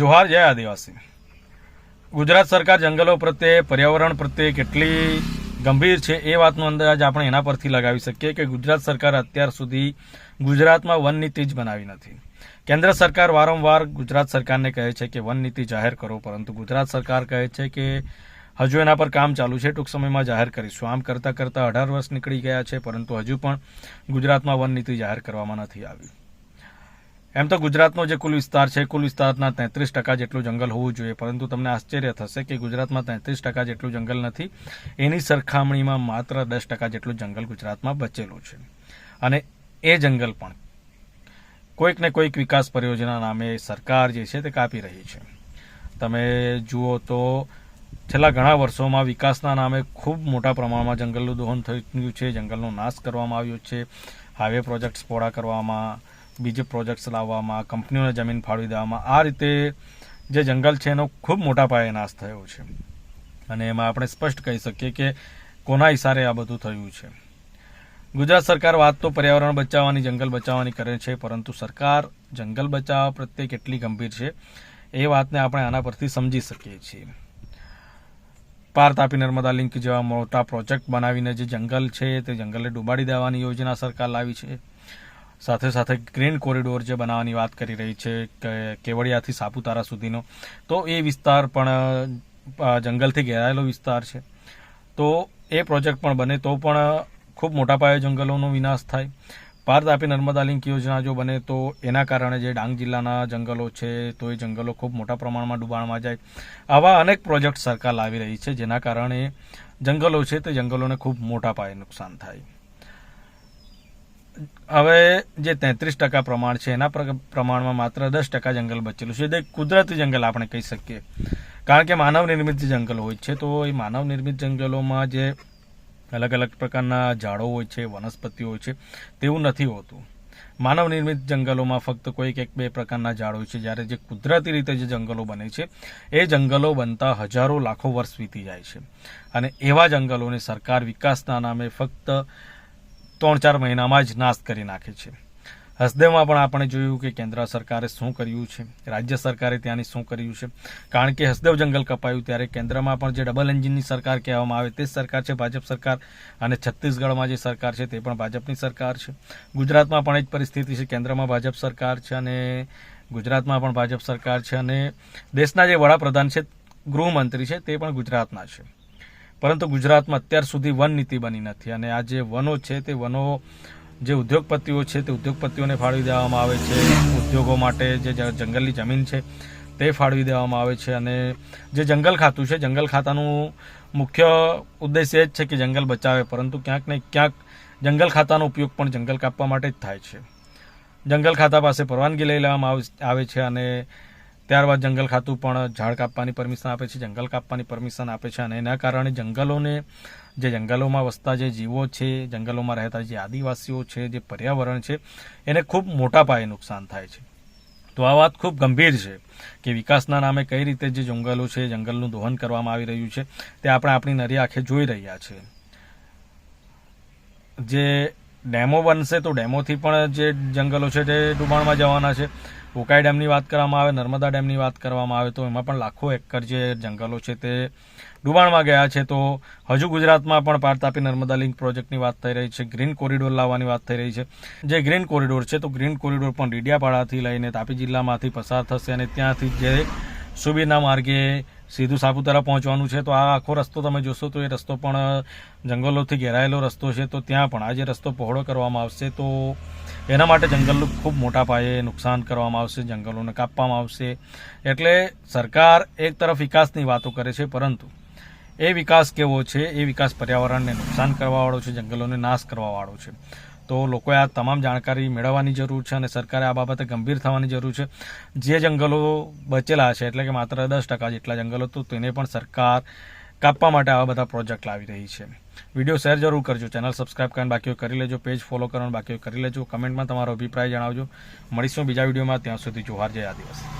જોહાર જય આદિવાસી. ગુજરાત સરકાર જંગલો પ્રત્યે, પર્યાવરણ પ્રત્યે કેટલી ગંભીર છે એ વાતનો અંદાજ આપણે એના પરથી લગાવી શકીએ કે ગુજરાત સરકાર અત્યાર સુધી ગુજરાતમાં વન નીતિ જ બનાવી નથી. કેન્દ્ર સરકાર વારંવાર ગુજરાત સરકારને કહે છે કે વન નીતિ જાહેર કરો, પરંતુ ગુજરાત સરકાર કહે છે કે હજુ એના પર કામ ચાલુ છે, ટૂંક સમયમાં જાહેર કરીશું. આમ કરતાં કરતાં અઢાર વર્ષ નીકળી ગયા છે, પરંતુ હજુ પણ ગુજરાતમાં વન નીતિ જાહેર કરવામાં નથી આવી. એમ તો ગુજરાતનો જે કુલ વિસ્તાર છે, કુલ વિસ્તારના તેત્રીસ ટકા જેટલું જંગલ હોવું જોઈએ. પરંતુ તમને આશ્ચર્ય થશે કે ગુજરાતમાં તેત્રીસ ટકા જેટલું જંગલ નથી, એની સરખામણીમાં માત્ર દસ ટકા જેટલું જંગલ ગુજરાતમાં બચેલું છે. અને એ જંગલ પણ કોઈક ને કોઈક વિકાસ પરિયોજના નામે સરકાર જે છે તે કાપી રહી છે. તમે જુઓ તો છેલ્લા ઘણા વર્ષોમાં વિકાસના નામે ખૂબ મોટા પ્રમાણમાં જંગલનું દોહન થઈ ગયું છે, જંગલનો નાશ કરવામાં આવ્યો છે, હાઈવે પ્રોજેક્ટ્સ પહોળા કરવામાં બીજે પ્રોજેક્ટ્સ લાવવામાં, કંપનીઓને જમીન ફાળવી દેવામાં. આ રીતે જે જંગલ છે એનો ખૂબ મોટા પાયે નાશ થયો છે. અને એમાં આપણે સ્પષ્ટ કહી શકીએ કે કોના ઇશારે આ બધું થયું છે. ગુજરાત સરકાર વાત તો પર્યાવરણ બચાવવાની, જંગલ બચાવવાની કરે છે, પરંતુ સરકાર જંગલ બચાવવા પ્રત્યે કેટલી ગંભીર છે એ વાતને આપણે આના પરથી સમજી શકીએ છીએ. પાર તાપી નર્મદા લિંક જેવા મોટા પ્રોજેક્ટ બનાવીને જે જંગલ છે તે જંગલને ડૂબાડી દેવાની યોજના સરકાર લાવી છે. સાથે સાથે ગ્રીન કોરિડોર જે બનાવવાની વાત કરી રહી છે, કે કેવડિયાથી સાપુતારા સુધીનો. તો એ વિસ્તાર પણ જંગલથી ઘેરાયેલો વિસ્તાર છે. તો એ પ્રોજેક્ટ પણ બને તો પણ ખૂબ મોટા પાયે જંગલોનો વિનાશ થાય. પાર તાપી નર્મદા લિંક યોજના જો બને તો એના કારણે જે ડાંગ જિલ્લાના જંગલો છે, તો એ જંગલો ખૂબ મોટા પ્રમાણમાં ડૂબાણમાં જાય. આવા અનેક પ્રોજેક્ટ સરકાર લાવી રહી છે, જેના કારણે જંગલો છે તે જંગલોને ખૂબ મોટા પાયે નુકસાન થાય. હવે જે તેત્રીસ ટકા પ્રમાણ છે, એના પ્ર- પ્રમાણમાં માત્ર દસ ટકા જંગલ બચેલું છે. તે કુદરતી જંગલ આપણે કહી શકીએ. કારણ કે માનવ નિર્મિત જંગલ હોય છે, તો એ માનવ નિર્મિત જંગલોમાં જે અલગ અલગ પ્રકારના ઝાડો હોય છે, વનસ્પતિઓ હોય છે, તેવું નથી હોતું. માનવ નિર્મિત જંગલોમાં ફક્ત કોઈક એક બે પ્રકારના ઝાડ હોય છે, જ્યારે જે કુદરતી રીતે જે જંગલો બને છે, એ જંગલો બનતા હજારો લાખો વર્ષ વીતી જાય છે. અને એવા જંગલોને સરકાર વિકાસના નામે ફક્ત ત્રણ ચાર મહિનામાં જ નાશ કરી નાખે છે. હસદેવમાં પણ આપણે જોયું કે કેન્દ્ર સરકારે શું કર્યું છે. રાજ્ય સરકારે ત્યાંની શું કર્યું છે. કારણ કે હસદેવ જંગલ કપાયું ત્યારે કેન્દ્રમાં પણ જે ડબલ એન્જિનની સરકાર કહેવામાં આવે તે સરકાર છે, ભાજપ સરકાર અને છત્તીસગઢમાં જે સરકાર છે તે પણ ભાજપની સરકાર છે. ગુજરાતમાં પણ એ જ પરિસ્થિતિ છે, કેન્દ્રમાં ભાજપ સરકાર છે અને ગુજરાતમાં પણ ભાજપ સરકાર છે અને દેશના જે વડાપ્રધાન છે, ગૃહમંત્રી છે તે પણ ગુજરાતના છે. પરંતુ ગુજરાતમાં અત્યાર સુધી વન નીતિ બની નથી અને આ જે વનો છે તે વનો જે ઉદ્યોગપતિઓ છે તે ઉદ્યોગપતિઓને ફાળવી દેવામાં આવે છે, ઉદ્યોગો માટે જે જંગલની જમીન છે તે ફાળવી દેવામાં આવે છે અને જે જંગલ ખાતું છે, જંગલ ખાતાનું મુખ્ય ઉદ્દેશ્ય એ જ છે કે જંગલ બચાવે, પરંતુ ક્યાંક ને ક્યાંક જંગલ ખાતાનો ઉપયોગ પણ જંગલ કાપવા માટે જ થાય છે. જંગલ ખાતા પાસે પરવાનગી લઈ લેવામાં આવ- છે અને ત્યારબાદ જંગલ ખાતું પણ ઝાડ કાપવાની પરમિશન આપે છે, જંગલ કાપવાની પરમિશન આપે છે અને એના કારણે જંગલોને, જે જંગલોમાં વસતા જે જીવો છે, જંગલોમાં રહેતા જે આદિવાસીઓ છે, જે પર્યાવરણ છે, એને ખૂબ મોટા પાયે નુકસાન થાય છે. તો આ વાત ખૂબ ગંભીર છે કે વિકાસના નામે કઈ રીતે જે જંગલો છે, જંગલનું દોહન કરવામાં આવી રહ્યું છે, તે આપણે આપણી નરી આંખે જોઈ રહ્યા છે. જે ડેમો બનશે તો ડેમોથી પણ જે જંગલો છે તે ડૂબાણમાં જવાના છે. ઉકાઈ ડેમની વાત કરવામાં આવે, નર્મદા ડેમની વાત કરવામાં આવે, તો એમાં પણ લાખો એકર જે જંગલો છે તે ડૂબાણમાં ગયા છે. તો હજુ ગુજરાતમાં પણ પારતાપી નર્મદા લિંક પ્રોજેક્ટની વાત થઈ રહી છે, ગ્રીન કોરિડોર લાવવાની વાત થઈ રહી છે. જે ગ્રીન કોરિડોર છે, તો ગ્રીન કોરિડોર પણ ડેડિયાપાડાથી લઈને તાપી જિલ્લામાંથી પસાર થશે અને ત્યાંથી જે સુબીના માર્ગે સીધું સાપુતારા પહોંચવાનું છે. તો આ આખો રસ્તો તમે જોશો તો એ રસ્તો પણ જંગલોથી ઘેરાયેલો રસ્તો છે. તો ત્યાં પણ આ જે રસ્તો પહોળો કરવામાં આવશે તો એના માટે જંગલનું ખૂબ મોટા પાયે નુકસાન કરવામાં આવશે, જંગલોને કાપવામાં આવશે. એટલે સરકાર એક તરફ વિકાસની વાતો કરે છે, પરંતુ એ વિકાસ કેવો છે, એ વિકાસ પર્યાવરણને નુકસાન કરવાવાળો છે, જંગલોને નાશ કરવાવાળો છે. તો લોકોએ આ તમામ જાણકારી મેળવવાની જરૂર છે અને સરકારે આ બાબતે ગંભીર થવાની જરૂર છે. જે જંગલો બચેલા છે, એટલે કે માત્ર દસ ટકા જેટલા જંગલો, તો તેને પણ સરકાર કાપવા માટે આવા બધા પ્રોજેક્ટ લાવી રહી છે. વીડિયો શેર જરૂર કરજો, ચેનલ સબસ્ક્રાઇબ કરીને બાકી કરી લેજો, પેજ ફોલો કરવાનું બાકી કરી લેજો, કમેન્ટમાં તમારો અભિપ્રાય જણાવજો. મળીશું બીજા વિડીયોમાં, ત્યાં સુધી જોહાર, જય આદિવાસી.